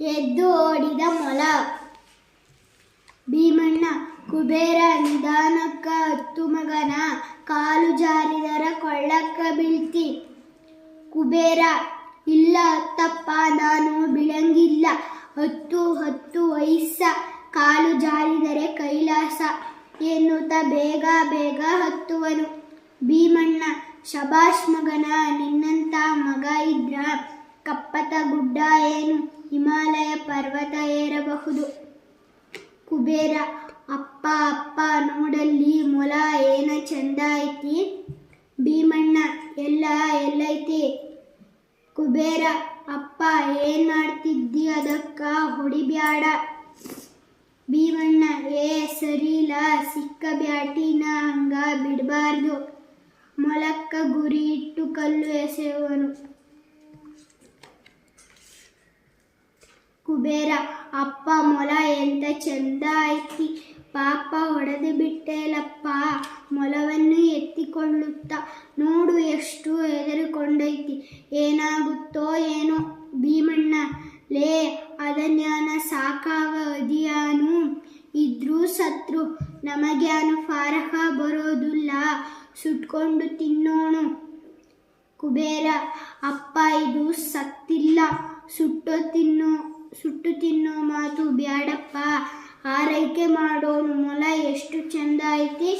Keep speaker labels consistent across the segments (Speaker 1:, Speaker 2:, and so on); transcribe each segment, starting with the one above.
Speaker 1: ಎದ್ದು ಓಡಿದ ಮೊಲ. ಭೀಮಣ್ಣ, ಕುಬೇರ, ನಿಧಾನಕ್ಕ ಹತ್ತು ಮಗನ. ಕಾಲು ಜಾರಿದರ ಕೊಳ್ಳಕ್ಕ ಬೀಳ್ತಿ. ಕುಬೇರ, ಇಲ್ಲ ತಪ್ಪ ನಾನು ಬಿಳಂಗಿಲ್ಲ. ಹತ್ತು ಹತ್ತು ವಯಸ್ಸ. ಕಾಲು ಜಾರಿದರೆ ಕೈಲಾಸ. ಎನ್ನುತ್ತ ಬೇಗ ಬೇಗ ಹತ್ತುವನು. ಭೀಮಣ್ಣ ಶಬಾಷ್ ಮಗನ, ನಿನ್ನಂತ ಮಗ ಇದ್ರ. ಕಪ್ಪತ ಗುಡ್ಡ ಏನು? ಹಿಮಾಲಯ ಪರ್ವತ ಏರಬಹುದು. ಕುಬೇರ, ಅಪ್ಪ ಅಪ್ಪ ನೋಡಲ್ಲಿ ಮೊಲ ಏನ ಚಂದ ಐತಿ? ಭೀಮಣ್ಣ, ಎಲ್ಲ ಎಲ್ಲೈತಿ? ಕುಬೇರ, ಅಪ್ಪ ಏನ್ ಮಾಡ್ತಿದ್ದಿ? ಅದಕ್ಕ ಹೊಡಿಬ್ಯಾಡ. ಭೀಮಣ್ಣ, ಏ ಸರಿಲ, ಸಿಕ್ಕ ಬ್ಯಾಟಿನ ಹಂಗ ಬಿಡಬಾರ್ದು. ಮೊಲಕ್ಕ ಗುರಿ ಇಟ್ಟು ಕಲ್ಲು ಎಸೆಯುವನು. ಕುಬೇರ, ಅಪ್ಪ ಮೊಲ ಎಂತ ಚಂದ ಐತಿ ಪಾಪ ಹೊಡೆದು ಬಿಟ್ಟೇಲಪ್ಪ, ಮೊಲವನ್ನು ಎತ್ತಿಕೊಳ್ಳುತ್ತ. ನೋಡು ಎಷ್ಟು ಹೆದರಿಕೊಂಡೈತಿ. ಏನಾಗುತ್ತೋ ಏನೋ. ಭೀಮಣ್ಣ, ಲೇ ಅದನ್ಯಾನ ಸಾಕಾಗ ಅದಿಯಾನು ಇದ್ರೂ ಸತ್ರು, ನಮಗ್ಯಾನು ಫಾರಹ ಬರೋದಿಲ್ಲ. ಸುಟ್ಕೊಂಡು ತಿನ್ನೋಣ. ಕುಬೇರ, ಅಪ್ಪ, ಇದು ಸತ್ತಿಲ್ಲ. ಸುಟ್ಟೋ ತಿನ್ನೋ. ಸುಟ್ಟು ತಿನ್ನೋ ಮಾತು ಬ್ಯಾಡಪ್ಪ. ಆರೈಕೆ ಮಾಡೋನು ಮೊಲ ಎಷ್ಟು ಚಂದ ಐತಿ?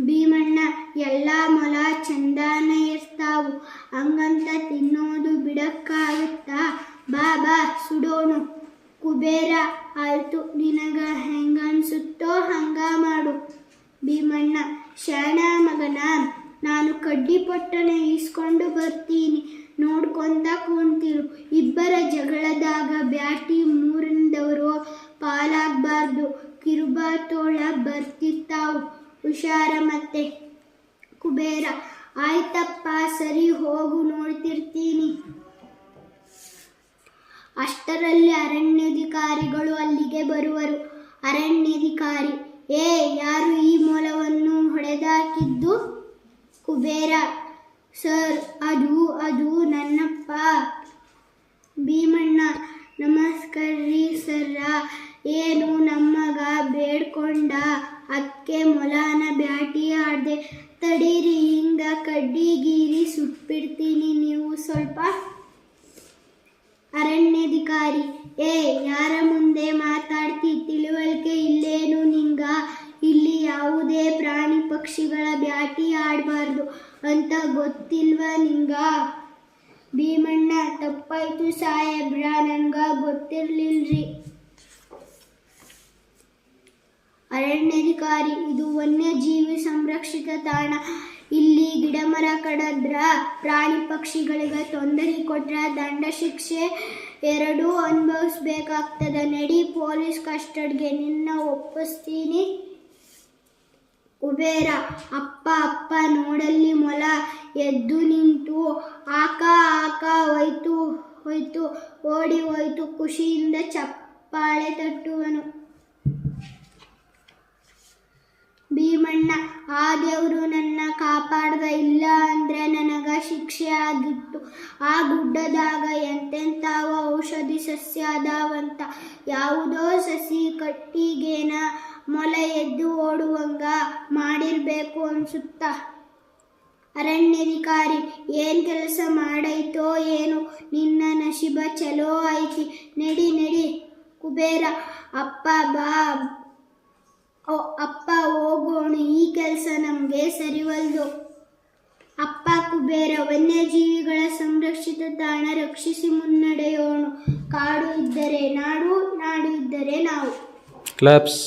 Speaker 1: ಭೀಮಣ್ಣ, ಎಲ್ಲ ಮೊಲ ಚಂದಾನ ಇರ್ತಾವು. ಹಂಗಂತ ತಿನ್ನೋದು ಬಿಡಕ್ಕಾಗುತ್ತಾ? ಬಾ ಬಾ, ಸುಡೋನು. ಕುಬೇರ, ಆಯ್ತು, ನಿನಗ ಹೆಂಗನ್ಸುತ್ತೋ ಹಂಗ ಮಾಡು. ಭೀಮಣ್ಣ ಶಾಣ ಮಗನ, ನಾನು ಕಡ್ಡಿ ಪಟ್ಟನೆ ಈಸ್ಕೊಂಡು ಬರ್ತೀನಿ. ನೋಡ್ಕೊಂತ ಕುಂತಿರು. ಇಬ್ಬರ ಜಗಳದಾಗ ಬ್ಯಾಟಿ ಮೂರಿಂದವರು ಪಾಲಾಗಬಾರ್ದು. ಕಿರುಬಾತೋಳ ಬರ್ತಿರ್ತಾವು. ಹುಷಾರ ಮತ್ತೆ ಕುಬೇರ, ಆಯ್ತಪ್ಪ, ಸರಿ, ಹೋಗು, ನೋಡ್ತಿರ್ತೀನಿ. ಅಷ್ಟರಲ್ಲಿ ಅರಣ್ಯಾಧಿಕಾರಿಗಳು ಅಲ್ಲಿಗೆ ಬರುವರು. ಅರಣ್ಯಾಧಿಕಾರಿ, ಏ, ಯಾರು ಈ ಮೊಲವನ್ನು ಹೊಡೆದಾಕಿದ್ದು? ಕುಬೇರ, ಸರ್, ಅದು ಅದು ನನ್ನಪ್ಪ ಭೀಮಣ್ಣ ಏನು ನಮ್ಮಗ ಬೇಡ್ಕೊಂಡ? ಅಕ್ಕೆ ಮೊಲಾನ ಬ್ಯಾಟಿ ಆಡ್ದೆ ತಡೀರಿ, ಹಿಂಗ ಕಡ್ಡಿ ಗೀರಿ ಸುಟ್ಬಿಡ್ತೀನಿ ನೀವು ಸ್ವಲ್ಪ. ಅರಣ್ಯಾಧಿಕಾರಿ, ಏ, ಯಾರ ಮುಂದೆ ಮಾತಾಡ್ತಿ? ತಿಳುವಳಿಕೆ ಇಲ್ಲೇನು ನಿಂಗ? ಇಲ್ಲಿ ಯಾವುದೇ ಪ್ರಾಣಿ ಪಕ್ಷಿಗಳ ಬ್ಯಾಟಿ ಆಡಬಾರ್ದು ಅಂತ ಗೊತ್ತಿಲ್ವ ನಿಂಗ? ಭೀಮಣ್ಣ, ತಪ್ಪಾಯ್ತು ಸಾಹೇಬ್ರ, ನಂಗ ಗೊತ್ತಿರ್ಲಿಲ್ರಿ. ಅರಣ್ಯಾಧಿಕಾರಿ, ಇದು ವನ್ಯಜೀವಿ ಸಂರಕ್ಷಿತ ತಾಣ. ಇಲ್ಲಿ ಗಿಡಮರ ಕಡದ್ರ ಪ್ರಾಣಿ ಪಕ್ಷಿಗಳಿಗೆ ತೊಂದರೆ ಕೊಟ್ರ ದಂಡ ಶಿಕ್ಷೆ ಎರಡೂ ಅನುಭವಿಸ್ಬೇಕಾಗ್ತದ. ನಡಿ ಪೊಲೀಸ್ ಕಸ್ಟಡ್ಗೆ, ನಿನ್ನ ಒಪ್ಪಿಸ್ತೀನಿ. ಕುಬೇರ, ಅಪ್ಪ ಅಪ್ಪ, ನೋಡಲ್ಲಿ ಮೊಲ, ಎದ್ದು ನಿಂತು, ಆಕ ಆಕ, ಹೋಯ್ತು ಹೋಯ್ತು, ಓಡಿ ಹೋಯ್ತು, ಖುಷಿಯಿಂದ ಚಪ್ಪಾಳೆ ತಟ್ಟುವನು. ಭೀಮಣ್ಣ ಆ ದೇವರು ನನ್ನ ಕಾಪಾಡ್ದ ಇಲ್ಲ ಅಂದ್ರೆ ನನಗ ಶಿಕ್ಷೆ ಆಗಿತ್ತು ಆ ಗುಡ್ಡದಾಗ ಎಂತೆಂತಾವ ಔಷಧಿ ಸಸ್ಯ ಅದಾವಂತ. ಯಾವುದೋ ಸಸಿ ಕಟ್ಟಿಗೇನ ಮೊಲ ಎದ್ದು ಓಡುವಂಗ ಮಾಡಿರ್ಬೇಕು ಅನ್ಸುತ್ತ. ಅರಣ್ಯಾಧಿಕಾರಿ, ಏನ್ ಕೆಲಸ ಮಾಡೈತೋ ಏನು, ನಿನ್ನ ನಶಿಬ ಚಲೋ ಐತಿ, ನಡಿ ನಡಿ, ಕುಬೇರ, ಅಪ್ಪ ಬಾ ಅಪ್ಪ ಕೆಲಸ ನಮಗೆ ಸರಿವಲ್ದು. ಅಪ್ಪ ಕುಬೇರ ವನ್ಯಜೀವಿಗಳ ಸಂರಕ್ಷಿತ ತಾಣ ರಕ್ಷಿಸಿ ಮುನ್ನಡೆಯೋಣ. ಕಾಡು ಇದ್ದರೆ ನಾಡು ನಾಡು ಇದ್ದರೆ ನಾವು.
Speaker 2: ಕ್ಲಾಪ್ಸ್